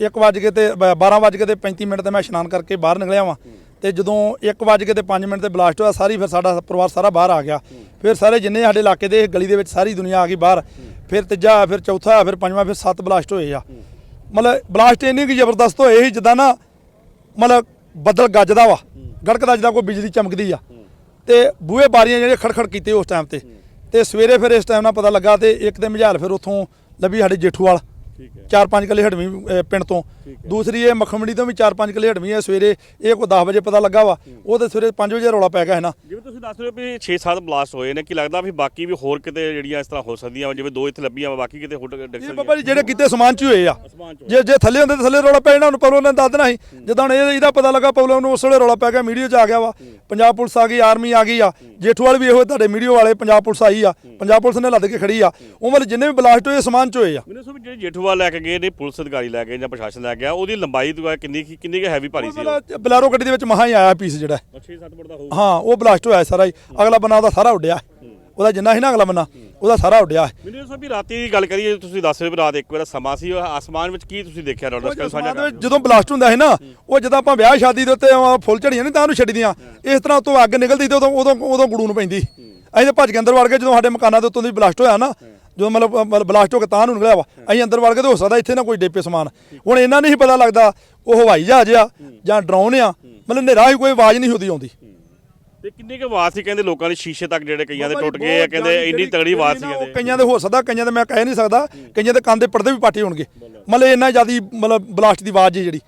[SPEAKER 2] 1 ਤੇ 12 ਤੇ 35 ਮਿੰਟ ਤੇ ਮੈਂ ਇਸ਼ਨਾਨ ਕਰਕੇ ਬਾਹਰ ਨਿਕਲਿਆ ਵਾਂ। ਤੇ ਜਦੋਂ 1 ਤੇ 5 ਮਿੰਟ ਤੇ ਬਲਾਸਟ ਹੋਇਆ ਸਾਰੀ ਫਿਰ ਸਾਡਾ ਪਰਿਵਾਰ ਸਾਰਾ ਬਾਹਰ ਆ ਗਿਆ। ਫਿਰ ਸਾਰੇ ਜਿੰਨੇ ਸਾਡੇ ਇਲਾਕੇ ਦੇ ਗਲੀ ਦੇ ਵਿੱਚ ਸਾਰੀ ਦੁਨੀਆ ਆ ਗਈ ਬਾਹਰ। ਫਿਰ ਤੀਜਾ ਫਿਰ ਚੌਥਾ ਹੋਇਆ, ਫਿਰ ਪੰਜਵਾਂ ਫਿਰ ਸੱਤ ਬਲਾਸਟ ਹੋਏ ਆ। ਮਤਲਬ ਬਲਾਸਟ ਇੰਨੀ ਕਿ ਜ਼ਬਰਦਸਤ ਹੋਏ ਸੀ ਜਿੱਦਾਂ ਨਾ ਮਤਲਬ ਬੱਦਲ ਗੱਜਦਾ ਵਾ ਗੜਕਦਾ ਜਿੱਦਾਂ ਕੋਈ ਬਿਜਲੀ ਚਮਕਦੀ ਆ। ਤੇ ਬੂਹੇ ਬਾਰੀਆਂ ਜਿਹੜੇ ਖੜਖੜ ਕੀਤੇ ਉਸ ਟਾਈਮ ਤੇ। ਤੇ ਸਵੇਰੇ ਫਿਰ ਇਸ ਟਾਈਮ ਨਾਲ ਪਤਾ ਲੱਗਾ ਤੇ ਇੱਕ ਤੇ ਮਝਾਲ ਫਿਰ ਉੱਥੋਂ ਲੱਭੀ ਸਾਡੇ ਜੇਠੂਵਾਲ।
[SPEAKER 3] ਠੀਕ ਹੈ।
[SPEAKER 2] ਚਾਰ ਪੰਜ ਕਿਲੇ ਹਟਵੀਂ ਪਿੰਡ ਤੋਂ। ਦੂਸਰੀ ਇਹ ਮਖਮੜੀ ਤੋਂ ਵੀ ਚਾਰ ਪੰਜ ਕਿਲੇ ਹਟਵੀਂ ਹੈ ਸਵੇਰੇ ਇਹ ਕੋਈ 10 ਵਜੇ ਪਤਾ ਲੱਗਾ ਵਾ ਉਹ ਤੇ ਸਵੇਰੇ 5 ਵਜੇ ਰੌਲਾ ਪੈ ਗਿਆ ਹੈ ਨਾ।
[SPEAKER 3] ਜਿਵੇਂ ਤੁਸੀਂ ਦੱਸ ਰਹੇ ਹੋ ਵੀ 6-7 ਬਲਾਸਟ ਹੋਏ ਨੇ ਕੀ ਲੱਗਦਾ ਵੀ ਬਾਕੀ ਵੀ ਹੋਰ ਕਿਤੇ ਜਿਹੜੀਆਂ ਇਸ ਤਰ੍ਹਾਂ ਹੋ ਸਕਦੀਆਂ ਜਿਵੇਂ ਦੋ ਇੱਥੇ ਲੱਭੀਆਂ ਵਾ ਬਾਕੀ ਕਿਤੇ
[SPEAKER 2] ਇਹ
[SPEAKER 3] ਸਕਦੀਆਂ?
[SPEAKER 2] ਬਾਬਾ ਜੀ ਜਿਹੜੇ ਕਿਤੇ ਸਮਾਨ ਚ ਹੋਏ ਆ। ਜੇ ਜੇ ਥੱਲੇ ਹੁੰਦੇ ਤਾਂ ਥੱਲੇ ਰੌਲਾ ਪੈ ਜਾਣਾ ਉਹਨੂੰ ਪਵਲੋ ਨੇ ਦੱਸ ਦੇਣਾ ਸੀ। ਜਦੋਂ ਹੁਣ ਇਹ ਇਹਦਾ ਪਤਾ ਲੱਗਾ ਪਵਲੋ ਨੂੰ ਉਸ ਵੇਲੇ ਰੌਲਾ ਪੈ ਗਿਆ ਮੀਡੀਆ 'ਚ ਆ ਗਿਆ ਵਾ। ਪੰਜਾਬ ਪੁਲਿਸ ਆ ਗਈ ਆਰਮੀ ਆ ਗਈ ਆ। ਜੇਠੂ ਵਾਲੇ ਵੀ ਇਹੋ ਤੁਹਾਡੇ ਮੀਡੀਆ ਵਾਲੇ ਪੰਜਾਬ ਪੁਲਿਸ ਆਈ ਆ। ਪੰਜਾਬ ਪੁਲਿਸ ਨੇ ਲੱਦ ਕੇ ਖੜੀ ਆ। ਉਹ ਵਾਲੇ ਜਿੰਨੇ ਵੀ ਬਲਾਸਟ ਹੋਏ ਸਮਾਨ ਚ ਹੋਏ ਆ।
[SPEAKER 3] ਮੈਨੂੰ ਸੋ ਵੀ ਜਿਹੜੇ ਜੇਠੂਵਾਲ ਲੈ ਕੇ ਗਏ ਨੇ ਪੁਲਿਸ ਅਧਿਕਾਰੀ ਲੈ ਕੇ ਜਾਂ ਪ੍ਰਸ਼ਾਸਨ ਲੈ ਗਿਆ ਉਹਦੀ ਲੰਬਾਈ ਤੋਂ ਕਿੰਨੀ ਕੁ- ਕਿੰਨੀ ਕੁ ਹੈਵੀ ਭਾਰੀ ਸੀ ਉਹ?
[SPEAKER 2] ਬਲੈਰੋ ਗੱਡੀ ਦੇ ਵਿੱਚ ਮਹਾ ਹੀ ਆਇਆ ਪੀਸ ਜਿਹੜਾ।
[SPEAKER 3] 6-7 ਫੁੱਟ ਦਾ ਹੋਊ
[SPEAKER 2] ਹਾਂ ਉਹ ਬਲਾਸਟ ਹੋਇਆ ਸਾਰਾ ਹੀ। ਅਗਲਾ ਬੰਨਾ ਉਹਦਾ ਸਾਰਾ ਉੱਡਿਆ। ਉਹਦਾ ਜਿੰਨਾ ਸੀ ਨਾ ਅਗਲਾ ਬੰਨਾ ਉਹਦਾ ਸਾਰਾ ਉੱਡਿਆ।
[SPEAKER 3] ਮੈਨੂੰ ਸੋ ਵੀ ਰਾਤੀ ਦੀ ਗੱਲ ਕਰੀਏ ਤੁਸੀਂ ਦੱਸ ਰਹੇ ਵੀ ਰਾਤ ਇੱਕ ਵੇਲਾ ਸਮਾਂ ਸੀ ਉਹ ਆਸਮਾਨ ਵਿੱਚ ਕੀ ਤੁਸੀਂ ਦੇਖਿਆ ਰੌਲਾ ਦੱਸ ਸਾਂਝਾ ਕਰ
[SPEAKER 2] ਜਦੋਂ ਬਲਾਸਟ ਹੁੰਦਾ ਸੀ ਨਾ ਉਹ ਜਦੋਂ ਆਪਾਂ ਵਿਆਹ ਸ਼ਾਦੀ ਦੇ ਉੱਤੇ ਫੁੱਲ ਝੜੀਆਂ ਨਹੀਂ ਤਾਂ ਉਹਨੂੰ ਛੱਡੀਆਂ। ਇਸ ਤਰ੍ਹਾਂ ਉਤੋਂ ਅੱਗ ਨਿਕਲਦੀ ਤੇ ਉਦੋਂ ਉਦੋਂ ਉਦੋਂ ਗੁੜੂ ਨੂੰ ਪੈਂਦੀ। ਅਸੀਂ ਤਾਂ ਭੱਜ ਕੇ ਅੰਦਰ ਵੜ ਗਏ ਜਦੋਂ ਸਾਡੇ ਮਕਾਨਾਂ ਦੇ ਉੱਤੋਂ ਦੀ ਬਲਾਸਟ ਹੋਇਆ ਨਾ। ਜਦੋਂ ਮਤਲਬ ਮਤਲਬ ਬਲਾਸਟ ਹੋ ਕੇ ਤਾਂ ਨੂੰ ਨਿਕਲਿਆ ਵਾ ਅਸੀਂ ਅੰਦਰ ਵੜ ਕੇ ਤੇ ਹੋ ਸਕਦਾ ਇੱਥੇ ਨਾ ਕੋਈ ਡੇਪੇ ਸਮਾਨ। ਹੁਣ ਇਹਨਾਂ ਨਹੀਂ ਪਤਾ ਲੱਗਦਾ ਉਹ ਹਵਾਈ ਜਹਾਜ਼ ਆ ਜਾਂ ਡਰੋਨ ਆ ਮਤਲਬ ਹਨੇਰਾ ਹੀ ਕੋਈ ਆਵਾਜ਼ ਨਹੀਂ ਹੁੰਦੀ ਆਉਂਦੀ।
[SPEAKER 3] ਤੇ ਕਿੰਨੇ ਕੁ ਆਵਾਜ਼ ਸੀ ਕਹਿੰਦੇ ਲੋਕਾਂ ਦੇ ਸ਼ੀਸ਼ੇ ਤੱਕ ਜਿਹੜੇ ਕਈਆਂ ਦੇ ਟੁੱਟ ਗਏ ਆ ਕਹਿੰਦੇ ਇੰਨੀ ਤਗੜੀ ਆਵਾਜ਼ ਸੀ ਕਹਿੰਦੇ।
[SPEAKER 2] ਕਈਆਂ ਦੇ ਹੋ ਸਕਦਾ ਕਈਆਂ ਦੇ ਮੈਂ ਕਹਿ ਨਹੀਂ ਸਕਦਾ ਕਈਆਂ ਦੇ ਕੰਨ ਦੇ ਪਰਦੇ ਵੀ ਪਾਟੇ ਹੋਣਗੇ। ਮਤਲਬ ਇੰਨਾ ਜ਼ਿਆਦੀ ਮਤਲਬ ਬਲਾਸਟ ਦੀ ਆਵਾਜ਼ ਜਿਹੜੀ।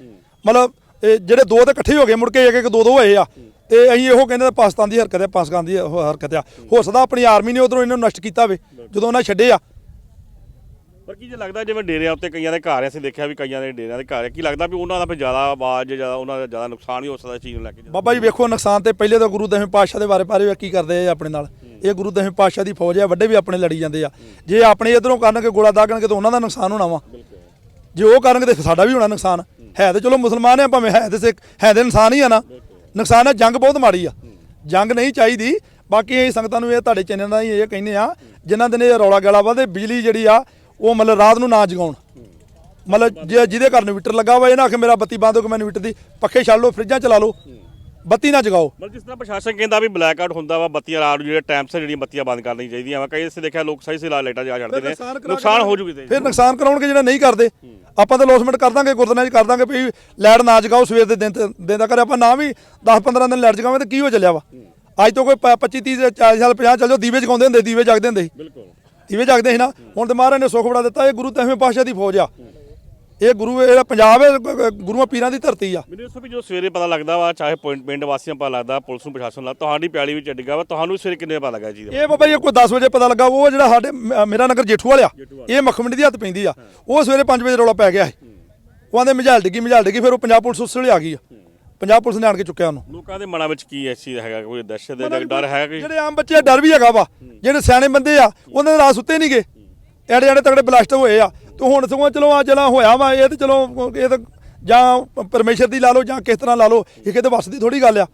[SPEAKER 2] ਮਤਲਬ ਜਿਹੜੇ ਦੋ ਤੇ ਇਕੱਠੇ ਹੋ ਗਏ ਮੁੜ ਕੇ ਇੱਕ ਇੱਕ ਦੋ ਦੋ ਹੋਏ ਆ। ਤੇ ਅਸੀਂ ਇਹੋ ਕਹਿੰਦੇ ਤਾਂ ਪਾਕਿਸਤਾਨ ਦੀ ਹਰਕਤ ਹੈ ਪਾਕਿਸਤਾਨ ਦੀ ਉਹ ਹਰਕਤ ਆ। ਹੋ ਸਕਦਾ ਆਪਣੀ ਆਰਮੀ ਨੇ ਉਧਰੋਂ ਇਹਨਾਂ ਨੂੰ ਨਸ਼ਟ ਕੀਤਾ ਹੋਵੇ ਜਦੋਂ ਉਹਨਾਂ ਛੱਡੇ ਆ।
[SPEAKER 3] ਪਰ ਕੀ ਜੇ ਲੱਗਦਾ ਜਿਵੇਂ ਡੇਰਿਆਂ ਉੱਤੇ ਕਈਆਂ ਦੇ ਘਰ ਆ, ਅਸੀਂ ਦੇਖਿਆ ਵੀ ਕਈਆਂ ਦੇ ਡੇਰਿਆਂ ਦੇ ਘਰ ਆ, ਕੀ ਲੱਗਦਾ ਵੀ ਉਹਨਾਂ ਦਾ ਫਿਰ ਜ਼ਿਆਦਾ ਆਵਾਜ਼ ਜ਼ਿਆਦਾ ਉਹਨਾਂ ਦਾ ਜ਼ਿਆਦਾ ਨੁਕਸਾਨ ਵੀ ਹੋ ਸਕਦਾ ਇਸ ਚੀਜ਼ ਨੂੰ ਲੈ ਕੇ?
[SPEAKER 2] ਬਾਬਾ ਜੀ ਵੇਖੋ ਨੁਕਸਾਨ ਤੇ ਪਹਿਲੇ ਤਾਂ ਗੁਰੂ ਦਸਵੇਂ ਪਾਤਸ਼ਾਹ ਦੇ ਬਾਰੇ ਬਾਰੇ ਕੀ ਕਰਦੇ ਆ ਆਪਣੇ ਨਾਲ। ਇਹ ਗੁਰੂ ਦਸਵੇਂ ਪਾਤਸ਼ਾਹ ਦੀ ਫੌਜ ਆ ਵੱਡੇ ਵੀ ਆਪਣੇ ਲੜੀ ਜਾਂਦੇ ਆ। ਜੇ ਆਪਣੇ ਇਧਰੋਂ ਕਰਨਗੇ ਗੋਲਾ ਦਾਗਣਗੇ ਤਾਂ ਉਹਨਾਂ ਦਾ ਨੁਕਸਾਨ ਹੋਣਾ ਵਾ। ਜੇ ਉਹ ਕਰਨਗੇ ਤੇ ਸਾਡਾ ਵੀ ਹੋਣਾ ਨੁਕਸਾਨ। ਹੈ ਤੇ ਚਲੋ ਮੁਸਲਮਾਨ ਆ ਭਾਵੇਂ ਹੈ ਤੇ ਸਿੱਖ ਹੈ ਤੇ ਇਨਸਾਨ ਹੀ ਆ ਨਾ। ਨੁਕਸਾਨ ਹੈ, ਜੰਗ ਬਹੁਤ ਮਾੜੀ ਆ। ਜੰਗ ਨਹੀਂ ਚਾਹੀਦੀ। ਬਾਕੀ ਇਹ ਸੰਗਤਾਂ ਨੂੰ ਇਹ ਤੁਹਾਡੇ ਚੈਨਲ ਦਾ ਹੀ ਇਹ ਕਹਿੰਦੇ ਆ ਜਿਨ੍ਹਾਂ ਦੇ ਨੇ ਇਹ ਰੌਲਾ ਗਾਲਾ ਵਾ ਤੇ ਬਿਜਲੀ ਜਿਹੜੀ ਆ, ਉਹ ਮਤਲਬ ਰਾਤ ਨੂੰ ਨਾ ਜਗਾਉਣ। ਮਤਲਬ ਜੇ ਜਿਹਦੇ ਘਰ ਇਨਵੀਟਰ ਲੱਗਾ ਵਾ ਇਹ ਨਾ ਕਿ ਮੇਰਾ ਬੱਤੀ ਬੰਦ ਹੋ ਕੇ ਮੈਨੂੰ ਇਨਵੀਟਰ ਦੀ ਪੱਖੇ ਛੱਡ ਲਓ, ਫਰਿੱਜਾਂ ਚਲਾ ਲਓ। ਬੱਤੀ ਨਾ ਜਗਾਓ।
[SPEAKER 3] ਮਤਲਬ ਜਿਸ ਤਰ੍ਹਾਂ ਪ੍ਰਸ਼ਾਸਨ ਕਹਿੰਦਾ ਵੀ ਬਲੈਕ ਆਊਟ ਹੁੰਦਾ ਵਾ ਬੱਤੀਆਂ ਰਾਤ ਨੂੰ ਜਿਹੜੇ ਟਾਈਮ ਸਿਰ ਜਿਹੜੀਆਂ ਬੱਤੀਆਂ ਬੰਦ ਕਰਨੀਆਂ ਚਾਹੀਦੀਆਂ ਵਾ। ਕਈ ਇਸੇ ਦੇਖਿਆ ਲੋਕ ਸਹੀ ਸਿਲਾ ਲਾਈਟਾਂ ਜਾ ਛੱਡਦੇ ਨੇ। ਨੁਕਸਾਨ ਹੋ ਜੂਗੀ ਤੇ।
[SPEAKER 2] ਫਿਰ ਨੁਕਸਾਨ ਕਰਾਉਣਗੇ ਜਿਹੜਾ ਨਹੀਂ ਕਰਦੇ। ਆਪਾਂ ਤਾਂ ਲੋਸਮੈਂਟ ਕਰ ਦਾਂਗੇ 'ਚ ਕਰ ਦਾਂਗੇ ਵੀ ਲਾਈਟ ਨਾ ਜਗਾਓ ਸਵੇਰ ਦੇ ਦਿਨ ਦਿਨ ਦਾ ਕਰੇ ਆਪਾਂ ਨਾ ਵੀ 10 15 ਦਿਨ ਲਾਈਟ ਜਗਾਵੇਂ ਤਾਂ ਕੀ ਹੋ ਚੱਲਿਆ ਵਾ? ਅੱਜ ਤੋਂ ਕੋਈ 25 30 40 ਸਾਲ 50 ਚੱਲ ਜਾਓ ਦੀਵੇ ਜਗਾਉਂਦੇ ਹੁੰਦੇ ਦੀਵੇ ਜਗਦੇ ਹੁੰਦੇ ਸੀ।
[SPEAKER 3] ਬਿਲਕੁਲ।
[SPEAKER 2] ਦੀਵੇ ਜਗਦੇ ਸੀ ਨਾ। ਹੁਣ ਤੇ ਮਹਾਰਾਜ ਨੇ ਸੁੱਖ ਬੜਾ ਦਿੱਤਾ ਇਹ ਗੁਰੂ ਤੇਵੇਂ ਪਾਤਸ਼ਾਹ ਦੀ ਫੌਜ ਆ। ਇਹ ਗੁਰੂ ਇਹਦਾ ਪੰਜਾਬ ਹੈ ਗੁਰੂਆਂ ਪੀਰਾਂ ਦੀ ਧਰਤੀ ਆ।
[SPEAKER 3] ਮੈਨੂੰ ਇਸ ਵੀ ਜੋ ਸਵੇਰੇ ਪਤਾ ਲੱਗਦਾ ਵਾ ਚਾਹੇ ਪਿੰਡ ਪਿੰਡ ਵਾਸੀਆਂ ਪਤਾ ਲੱਗਦਾ ਪੁਲਿਸ ਨੂੰ ਪ੍ਰਸ਼ਾਸਨ ਨੂੰ ਤੁਹਾਡੀ ਪਿਆਲੀ ਵਿੱਚ ਡਿੱਗਾ ਵਾ ਤੁਹਾਨੂੰ ਸਵੇਰੇ ਕਿੰਨੇ ਪਤਾ ਲੱਗਾ ਜੀ?
[SPEAKER 2] ਇਹ ਬਾਬਾ ਜੀ ਕੋਈ 10 ਵਜੇ ਪਤਾ ਲੱਗਾ ਉਹ ਜਿਹੜਾ ਸਾਡੇ ਮੇਰਾ ਨਗਰ ਜੇਠੂ ਵਾਲਿਆ ਇਹ ਮੱਖਮੰਡੀ ਦੀ ਹੱਥ ਪੈਂਦੀ ਆ। ਉਹ ਸਵੇਰੇ 5 ਵਜੇ ਰੌਲਾ ਪੈ ਗਿਆ ਉਹ ਆਂਦੇ ਮਝਾਲ ਡਿੱਗੀ ਮਝਾਲ ਡਿੱਗੀ ਫਿਰ ਉਹ ਪੰਜਾਬ ਪੁਲਿਸ ਉਸ ਵੇਲੇ ਆ ਗਈ ਆ। ਪੰਜਾਬ ਪੁਲਿਸ ਨੇ ਆਣ ਕੇ ਚੁੱਕਿਆ ਉਹਨੂੰ।
[SPEAKER 3] ਲੋਕਾਂ ਦੇ ਮਨਾਂ ਵਿੱਚ ਕੀ ਐਸੀ ਹੈਗਾ ਕੋਈ ਦਹਿਸ਼ਤ ਦਾ ਡਰ ਹੈਗਾ ਕਿ
[SPEAKER 2] ਜਿਹੜੇ ਆਮ ਬੱਚੇ ਡਰ ਵੀ ਹੈਗਾ ਵਾ। ਜਿਹੜੇ ਸਿਆਣੇ ਬੰਦੇ ਆ ਉਹਨਾਂ ਦੇ ਰਾਤ ਸੁੱਤੇ ਨਹੀਂਗੇ ਐਡੇ ਐਡੇ ਤਗੜੇ ਬਲਾਸਟ ਹੋਏ ਆ। ਤੇ ਹੁਣ ਸਗੋਂ ਚਲੋ ਆ ਜਿਹੜਾ ਹੋਇਆ ਵਾ ਇਹ ਤੇ ਚਲੋ ਇਹ ਤਾਂ ਜਾਂ ਪਰਮੇਸ਼ਰ ਦੀ ਲਾ ਲਓ ਜਾਂ ਕਿਸ ਤਰ੍ਹਾਂ ਲਾ ਲਓ ਇਹ ਕਿਤੇ ਵੱਸ ਦੀ ਥੋੜੀ ਗੱਲ ਆ।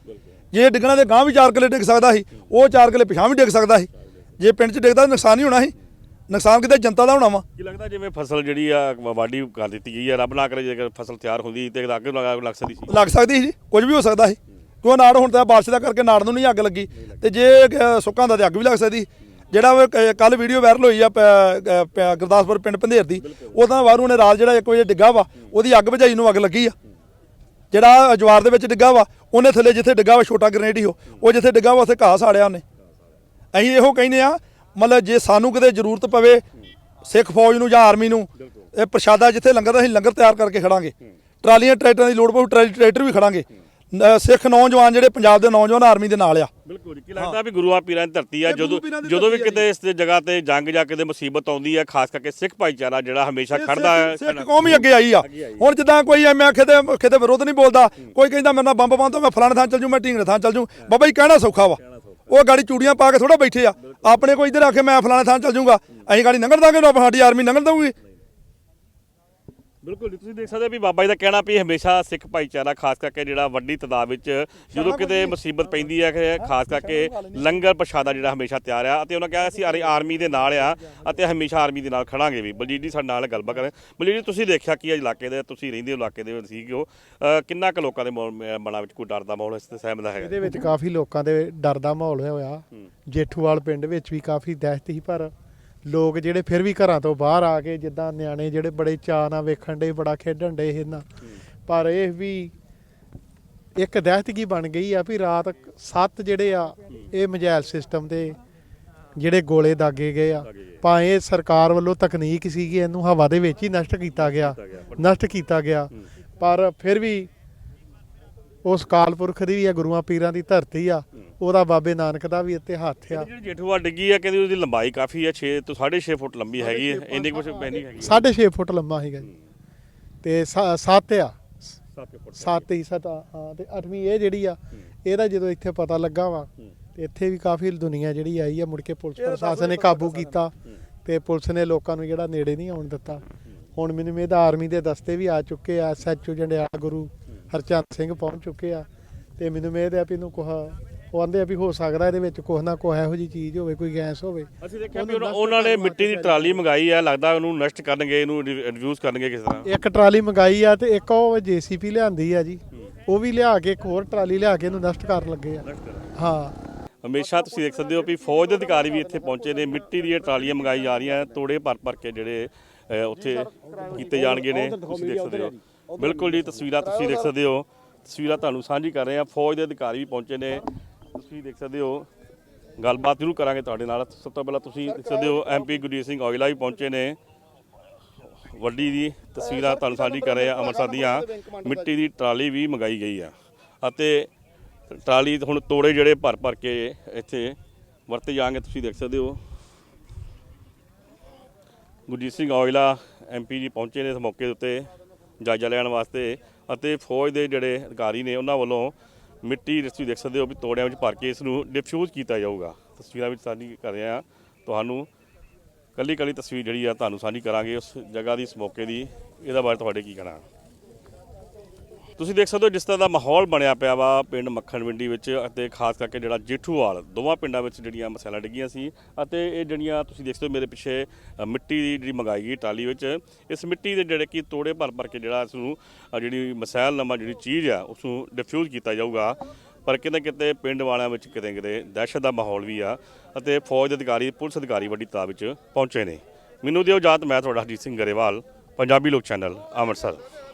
[SPEAKER 2] ਜੇ ਡਿੱਗਣਾ ਤੇ ਗਾਂ ਵੀ ਚਾਰ ਕਿਲੇ ਡਿੱਗ ਸਕਦਾ ਸੀ ਉਹ ਚਾਰ ਕਿਲੇ ਪਿਛਾਂ ਵੀ ਡਿੱਗ ਸਕਦਾ ਸੀ। ਜੇ ਪਿੰਡ 'ਚ ਡਿੱਗਦਾ ਨੁਕਸਾਨ ਹੀ ਹੋਣਾ ਸੀ। ਨੁਕਸਾਨ ਕਿਤੇ ਜਨਤਾ ਦਾ ਹੋਣਾ ਵਾ।
[SPEAKER 3] ਕੀ ਲੱਗਦਾ ਜਿਵੇਂ ਫਸਲ ਜਿਹੜੀ ਆ ਵਾਢੀ ਕਰ ਦਿੱਤੀ ਗਈ ਆ ਰੱਬ ਨਾ ਕਰੇ ਜੇਕਰ ਫਸਲ ਤਿਆਰ ਹੁੰਦੀ ਤੇ ਅੱਗ ਲੱਗ ਸਕਦੀ ਸੀ।
[SPEAKER 2] ਲੱਗ ਸਕਦੀ ਸੀ ਕੁਝ ਵੀ ਹੋ ਸਕਦਾ ਸੀ। ਕਿਉਂ ਨਾੜ ਹੁਣ ਤਾਂ ਬਾਰਿਸ਼ ਦਾ ਕਰਕੇ ਨਾੜ ਨੂੰ ਨਹੀਂ ਅੱਗ ਲੱਗੀ। ਤੇ ਜੇ ਸੁੱਕਾਂ ਦਾ ਤੇ ਅੱਗ ਵੀ ਲੱਗ ਸਕਦੀ। ਜਿਹੜਾ ਕੱਲ ਵੀਡੀਓ ਵਾਇਰਲ ਹੋਈ ਆ ਪ- ਗੁਰਦਾਸਪੁਰ ਪਿੰਡ ਪੰਧੇਰ ਦੀ ਉਹ ਤਾਂ ਵਾਰੂ ਨੇ ਰਾਤ ਜਿਹੜਾ ਇੱਕ ਵਜੇ ਡਿੱਗਾ ਵਾ, ਉਹਦੀ ਅੱਗ ਬੁਝਾਈ ਨੂੰ ਅੱਗ ਲੱਗੀ ਆ। ਜਿਹੜਾ ਜਵਾਰ ਦੇ ਵਿੱਚ ਡਿੱਗਾ ਵਾ, ਉਹਨੇ ਥੱਲੇ ਜਿੱਥੇ ਡਿੱਗਾ ਵਾ ਛੋਟਾ ਗ੍ਰੇਨੇਡ ਹੀ ਉਹ ਜਿੱਥੇ ਡਿੱਗਾ ਵਾ, ਉੱਥੇ ਘਾਹ ਸਾੜਿਆ ਉਹਨੇ। ਅਸੀਂ ਇਹੋ ਕਹਿੰਦੇ ਆ, ਮਤਲਬ ਜੇ ਸਾਨੂੰ ਕਿਤੇ ਜ਼ਰੂਰਤ ਪਵੇ, ਸਿੱਖ ਫੌਜ ਨੂੰ ਜਾਂ ਆਰਮੀ ਨੂੰ, ਇਹ ਪ੍ਰਸ਼ਾਦਾ ਜਿੱਥੇ ਲੰਗਰ ਅਸੀਂ ਲੰਗਰ ਤਿਆਰ ਕਰਕੇ ਖੜਾਂਗੇ। ਟਰਾਲੀਆਂ, ਟਰੈਕਟਰਾਂ ਦੀ ਲੋੜ ਪਊ ਟਰਾਲੀ ਟਰੈਕਟਰ ਵੀ ਖੜਾਂਗੇ। ਸਿੱਖ ਨੌਜਵਾਨ ਜਿਹੜੇ ਪੰਜਾਬ ਦੇ ਨੌਜਵਾਨ ਆਰਮੀ ਦੇ ਨਾਲ ਆ।
[SPEAKER 3] ਬਿਲਕੁਲ ਜੀ। ਕੀ ਲੱਗਦਾ ਵੀ ਗੁਰੂਆਂ ਪੀਰਾਂ ਦੀ ਧਰਤੀ ਆ ਜਦੋਂ ਜਦੋਂ ਵੀ
[SPEAKER 2] ਆ
[SPEAKER 3] ਕਿਤੇ ਇਸ ਜਗ੍ਹਾ ਤੇ ਜੰਗ ਜਾਂ ਕਿਤੇ ਮੁਸੀਬਤ ਆਉਂਦੀ ਹੈ ਖਾਸ ਕਰਕੇ ਸਿੱਖ ਭਾਈਚਾਰਾ ਜਿਹੜਾ ਹਮੇਸ਼ਾ ਖੜਦਾ ਹੈ।
[SPEAKER 2] ਸਿੱਖ ਕੌਮ ਹੀ ਅੱਗੇ ਆਈ ਆ। ਹੁਣ ਜਿੱਦਾਂ ਕੋਈ ਐਵੇਂ ਆਖੇ ਤੇ ਕਿਤੇ ਵਿਰੋਧ ਨਹੀਂ ਬੋਲਦਾ। ਕੋਈ ਕਹਿੰਦਾ ਮੇਰੇ ਨਾਲ ਬੰਬ ਬੰਦ ਤੋਂ ਮੈਂ ਫਲਾਣੇ ਥਾਂ ਚੱਲ ਜੂ ਮੈਂ ਢੀਂਗੜੇ ਥਾਂ ਚੱਲ ਜੂ। ਬਾਬਾ ਜੀ ਕਹਿਣਾ ਸੌਖਾ ਵਾ। ਉਹ ਗਾੜੀ ਚੂੜੀਆਂ ਪਾ ਕੇ ਥੋੜਾ ਬੈਠੇ ਆ। ਆਪਣੇ ਕੋਈ ਇੱਧਰ ਆਖੇ ਮੈਂ ਫਲਾਣੇ ਥਾਂ ਚੱਲ ਜੂਗਾ। ਅਸੀਂ ਗਾੜੀ ਲੰਘਣ ਦਾਂਗੇ ਨਾ ਸਾਡੀ ਆਰਮੀ ਲੰਘਣ ਦਊਗੀ।
[SPEAKER 3] ਬਿਲਕੁਲ ਜੀ, ਤੁਸੀਂ ਦੇਖ ਸਕਦੇ ਹੋ ਵੀ ਬਾਬਾ ਜੀ ਦਾ ਕਹਿਣਾ ਵੀ ਹਮੇਸ਼ਾ ਸਿੱਖ ਭਾਈਚਾਰਾ ਖਾਸ ਕਰਕੇ ਜਿਹੜਾ ਵੱਡੀ ਤਦਾਦ ਵਿੱਚ ਜਦੋਂ ਕਿਤੇ ਮੁਸੀਬਤ ਪੈਂਦੀ ਹੈ ਕਿ ਖਾਸ ਕਰਕੇ ਲੰਗਰ ਪ੍ਰਸ਼ਾਦਾ ਜਿਹੜਾ ਹਮੇਸ਼ਾ ਤਿਆਰ ਆ ਅਤੇ ਉਹਨਾਂ ਕਿਹਾ ਅਸੀਂ ਆਰ- ਆਰਮੀ ਦੇ ਨਾਲ ਆ ਅਤੇ ਹਮੇਸ਼ਾ ਆਰਮੀ ਦੇ ਨਾਲ ਖੜਾਂਗੇ ਵੀ। ਬਲਜੀਤ ਜੀ ਸਾਡੇ ਨਾਲ ਗੱਲਬਾਤ ਕਰੇ ਬਲਜੀਤ ਜੀ ਤੁਸੀਂ ਦੇਖਿਆ ਕੀ ਇਲਾਕੇ ਦੇ ਤੁਸੀਂ ਰਹਿੰਦੇ ਹੋ ਇਲਾਕੇ ਦੇ ਸੀਗੇ ਹੋ? ਕਿੰਨਾ ਕੁ ਲੋਕਾਂ ਦੇ ਮਨਾਂ ਵਿੱਚ ਕੋਈ ਡਰ ਦਾ ਮਾਹੌਲ ਇਸ ਤੇ ਸਹਿਮਤ ਹੈਗਾ?
[SPEAKER 4] ਇਹਦੇ ਵਿੱਚ ਕਾਫੀ ਲੋਕਾਂ ਦੇ ਡਰ ਦਾ ਮਾਹੌਲ ਹੋਇਆ। ਜੇਠੂਵਾਲ ਪਿੰਡ ਵਿੱਚ ਵੀ ਕਾਫੀ ਦਹਿਸ਼ਤ ਸੀ ਪਰ ਲੋਕ ਜਿਹੜੇ ਫਿਰ ਵੀ ਘਰਾਂ ਤੋਂ ਬਾਹਰ ਆ ਕੇ ਜਿੱਦਾਂ ਨਿਆਣੇ ਜਿਹੜੇ ਬੜੇ ਚਾਅ ਨਾਲ ਵੇਖਣ ਦੇ ਬੜਾ ਖੇਡਣ ਦੇ ਇਹਨਾਂ ਪਰ ਇਹ ਵੀ ਇੱਕ ਦਹਿਸ਼ਤ ਕੀ ਬਣ ਗਈ ਆ ਵੀ ਰਾਤ ਸੱਤ ਜਿਹੜੇ ਆ ਇਹ ਮਜਾਇਲ ਸਿਸਟਮ ਦੇ ਜਿਹੜੇ ਗੋਲੇ ਦਾਗੇ ਗਏ ਆ। ਭਾਵੇਂ ਇਹ ਸਰਕਾਰ ਵੱਲੋਂ ਤਕਨੀਕ ਸੀਗੀ ਇਹਨੂੰ ਹਵਾ ਦੇ ਵਿੱਚ ਹੀ ਨਸ਼ਟ ਕੀਤਾ ਗਿਆ ਨਸ਼ਟ ਕੀਤਾ ਗਿਆ। ਪਰ ਫਿਰ ਵੀ ਉਸ ਕਾਲਪੁਰਖ ਦੀ ਵੀ ਆ ਗੁਰੂਆਂ ਪੀਰਾਂ ਦੀ ਧਰਤੀ ਆ ਉਹਦਾ ਬਾਬੇ ਨਾਨਕ ਦਾ ਵੀ ਇੱਥੇ ਹੱਥ ਆ।
[SPEAKER 3] ਜਿਹੜੀ ਜੇਠੂਆ ਡਿੱਗੀ ਆ ਕਹਿੰਦੀ ਉਹਦੀ ਲੰਬਾਈ ਕਾਫੀ ਹੈ 6 ਤੋਂ 6.5 ਫੁੱਟ ਲੰਬੀ ਹੈਗੀ ਹੈ ਇੰਨੀ ਕੁਝ ਪੈਣੀ ਹੈਗੀ
[SPEAKER 4] 6.5 ਫੁੱਟ ਲੰਮਾ ਸੀਗਾ ਜੀ। ਤੇ 7 ਆ।
[SPEAKER 3] 7 ਫੁੱਟ
[SPEAKER 4] 7 ਹੀ ਸੱਤ ਆ, ਹਾਂ ਤੇ 8ਵੀਂ ਇਹ ਜਿਹੜੀ ਆ ਇਹਦਾ ਜਦੋਂ ਇੱਥੇ ਪਤਾ ਲੱਗਾ ਵਾ ਤੇ ਇੱਥੇ ਵੀ ਕਾਫੀ ਦੁਨੀਆ ਜਿਹੜੀ ਆਈ ਆ ਮੁੜ ਕੇ ਪੁਲਿਸ ਪ੍ਰਸ਼ਾਸਨ ਨੇ ਕਾਬੂ ਕੀਤਾ ਤੇ ਪੁਲਿਸ ਨੇ ਲੋਕਾਂ ਨੂੰ ਜਿਹੜਾ ਨੇੜੇ ਨਹੀਂ ਆਉਣ ਦਿੱਤਾ। ਹੁਣ ਮੈਨੂੰ ਇਹਦਾ ਆਰਮੀ ਦੇ ਦਸਤੇ ਵੀ ਆ ਚੁੱਕੇ ਆ ਐਸਐਚਓ ਜੰਡਿਆਲਾ ਗੁਰੂ ਹਰਚੰਦ ਸਿੰਘ ਪਹੁੰਚ ਚੁੱਕੇ ਆ ਤੇ ਮੈਨੂੰ ਉਮੀਦ ਆ ਵੀ ਇਹਨੂੰ ਕੁਛ ਉਹ ਆਂਦੇ ਆ ਵੀ ਹੋ ਸਕਦਾ ਇਹਦੇ ਵਿੱਚ ਕੁਛ ਨਾ ਕੁਛ ਇਹੋ ਜੀ ਚੀਜ਼ ਹੋਵੇ ਕੋਈ ਗੈਸ ਹੋਵੇ।
[SPEAKER 3] ਅਸੀਂ ਦੇਖਿਆ ਵੀ ਉਹਨਾਂ- ਉਹਨਾਂ ਨੇ ਮਿੱਟੀ ਦੀ ਟਰਾਲੀ ਮੰਗਾਈ ਆ ਲੱਗਦਾ ਉਹਨੂੰ ਨਸ਼ਟ ਕਰਨਗੇ ਇਹਨੂੰ ਰਿਵਿਊਜ਼ ਕਰਨਗੇ ਕਿਸ ਤਰ੍ਹਾਂ?
[SPEAKER 4] ਇੱਕ ਟਰਾਲੀ ਮੰਗਾਈ ਆ ਤੇ ਇੱਕ ਉਹ ਜੀਸੀਪੀ ਲਿਆਂਦੀ ਆ ਜੀ। ਉਹ ਵੀ ਲਿਆ ਕੇ ਇੱਕ ਹੋਰ ਟਰਾਲੀ ਲਿਆ ਕੇ ਇਹਨੂੰ ਨਸ਼ਟ ਕਰਨ ਲੱਗੇ ਆ। ਹਾਂ।
[SPEAKER 3] ਹਮੇਸ਼ਾ ਤੁਸੀਂ ਦੇਖ ਸਕਦੇ ਹੋ ਵੀ ਫੌਜ ਦੇ ਅਧਿਕਾਰੀ ਵੀ ਇੱਥੇ ਪਹੁੰਚੇ ਨੇ ਮਿੱਟੀ ਦੀਆਂ ਟਰਾਲੀਆਂ ਮੰਗਾਈ ਜਾ ਰਹੀਆਂ ਤੋੜੇ ਭਰ ਭਰ ਕੇ ਜਿਹੜੇ ਉੱਥੇ ਕੀਤੇ ਜਾਣਗੇ ਨੇ ਤੁਸੀਂ ਦੇਖ ਸਕਦੇ ਹੋ। ਬਿਲਕੁਲ ਜੀ, ਤਸਵੀਰਾਂ ਤੁਸੀਂ ਦੇਖ ਸਕਦੇ ਹੋ। ਤਸਵੀਰਾਂ ਤੁਹਾਨੂੰ ਸਾਂਝੀ ਕਰ ਰਹੇ ਹਾਂ। ਫੌਜ ਦੇ ਅਧਿਕਾਰੀ ਵੀ ਪਹੁੰਚੇ ਨੇ। ਤੁਸੀਂ ਦੇਖ ਸਕਦੇ ਹੋ, ਗੱਲਬਾਤ ਜ਼ਰੂਰ ਕਰਾਂਗੇ ਤੁਹਾਡੇ ਨਾਲ। ਸਭ ਤੋਂ ਪਹਿਲਾਂ ਤੁਸੀਂ ਦੇਖ ਸਕਦੇ ਹੋ ਐਮਪੀ ਗੁਰਜੀਤ ਸਿੰਘ ਔਜਲਾ ਵੀ ਪਹੁੰਚੇ ਨੇ। ਵੱਡੀ ਦੀ ਤਸਵੀਰਾਂ ਤੁਹਾਨੂੰ ਸਾਂਝੀ ਕਰ ਰਹੇ ਆ ਅੰਮ੍ਰਿਤਸਰ ਦੀਆਂ। ਮਿੱਟੀ ਦੀ ਟਰਾਲੀ ਵੀ ਮੰਗਾਈ ਗਈ ਆ। ਅਤੇ ਟਰਾਲੀ ਹੁਣ ਤੋੜੇ ਜਿਹੜੇ ਭਰ ਭਰ ਕੇ ਇੱਥੇ ਵਰਤੇ ਜਾਣਗੇ, ਤੁਸੀਂ ਦੇਖ ਸਕਦੇ ਹੋ। ਗੁਰਜੀਤ ਸਿੰਘ ਔਜਲਾ ਐਮਪੀ ਜੀ ਪਹੁੰਚੇ ਨੇ ਇਸ ਮੌਕੇ ਦੇ ਉੱਤੇ। ਜਾਇਜ਼ਾ ਲੈਣ ਵਾਸਤੇ ਅਤੇ ਫੌਜ ਦੇ ਜਿਹੜੇ ਅਧਿਕਾਰੀ ਨੇ ਉਹਨਾਂ ਵੱਲੋਂ ਮਿੱਟੀ ਤੁਸੀਂ ਦੇਖ ਸਕਦੇ ਹੋ ਵੀ ਤੋੜਿਆਂ ਵਿੱਚ ਭਰ ਕੇ ਇਸ ਨੂੰ ਡਿਫਿਊਜ਼ ਕੀਤਾ ਜਾਊਗਾ। ਤਸਵੀਰਾਂ ਵਿੱਚ ਸਾਂਝੀ ਕਰ ਰਹੇ ਆ ਤੁਹਾਨੂੰ ਕੱਲੀ ਕੱਲੀ ਤਸਵੀਰ ਜਿਹੜੀ ਆ ਤੁਹਾਨੂੰ ਸਾਂਝੀ ਕਰਾਂਗੇ। ਉਸ ਜਗ੍ਹਾ ਦੀ, ਇਸ ਮੌਕੇ ਦੀ। ਇਹਦਾ ਬਾਰੇ ਤੁਹਾਡੇ ਕੀ ਕਹਿਣਾ? ਤੁਸੀਂ ਦੇਖ ਸਕਦੇ ਹੋ ਜਿਸ ਤਰ੍ਹਾਂ ਦਾ ਮਾਹੌਲ ਬਣਿਆ ਪਿਆ ਵਾ ਪਿੰਡ ਮੱਖਣ ਮੰਡੀ ਵਿੱਚ ਅਤੇ ਖਾਸ ਕਰਕੇ ਜਿਹੜਾ ਜੇਠੂਵਾਲ ਦੋਵਾਂ ਪਿੰਡਾਂ ਵਿੱਚ ਜਿਹੜੀਆਂ ਮਸਾਲਾ ਡਿੱਗੀਆਂ ਸੀ ਅਤੇ ਇਹ ਜਿਹੜੀਆਂ ਤੁਸੀਂ ਦੇਖ ਸਕਦੇ ਹੋ ਮੇਰੇ ਪਿੱਛੇ ਮਿੱਟੀ ਦੀ ਜਿਹੜੀ ਮੰਗਾਈ ਗਈ ਟਾਲੀ ਵਿੱਚ, ਇਸ ਮਿੱਟੀ ਦੇ ਜਿਹੜੇ ਕਿ ਤੋੜੇ ਭਰ ਭਰ ਕੇ ਜਿਹੜਾ ਇਸ ਨੂੰ ਜਿਹੜੀ ਮਸਾਇਲ ਨਮਾ ਜਿਹੜੀ ਚੀਜ਼ ਆ ਉਸ ਨੂੰ ਡਿਫਿਊਜ਼ ਕੀਤਾ ਜਾਊਗਾ। ਪਰ ਕਿਤੇ ਕਿਤੇ ਪਿੰਡ ਵਾਲਿਆਂ ਵਿੱਚ ਕਿਤੇ ਕਿਤੇ ਦਹਿਸ਼ਤ ਦਾ ਮਾਹੌਲ ਵੀ ਆ ਅਤੇ ਫੌਜ ਦੇ ਅਧਿਕਾਰੀ, ਪੁਲਿਸ ਅਧਿਕਾਰੀ ਵੱਡੀ ਤਾਦਾਦ ਵਿੱਚ ਪਹੁੰਚੇ ਨੇ। ਮੈਨੂੰ ਦਿਓ ਜਾਤ ਮੈਂ ਤੁਹਾਡਾ ਹਰਜੀਤ ਸਿੰਘ ਗਰੇਵਾਲ, ਪੰਜਾਬੀ ਲੋਕ ਚੈਨਲ, ਅੰਮ੍ਰਿਤਸਰ।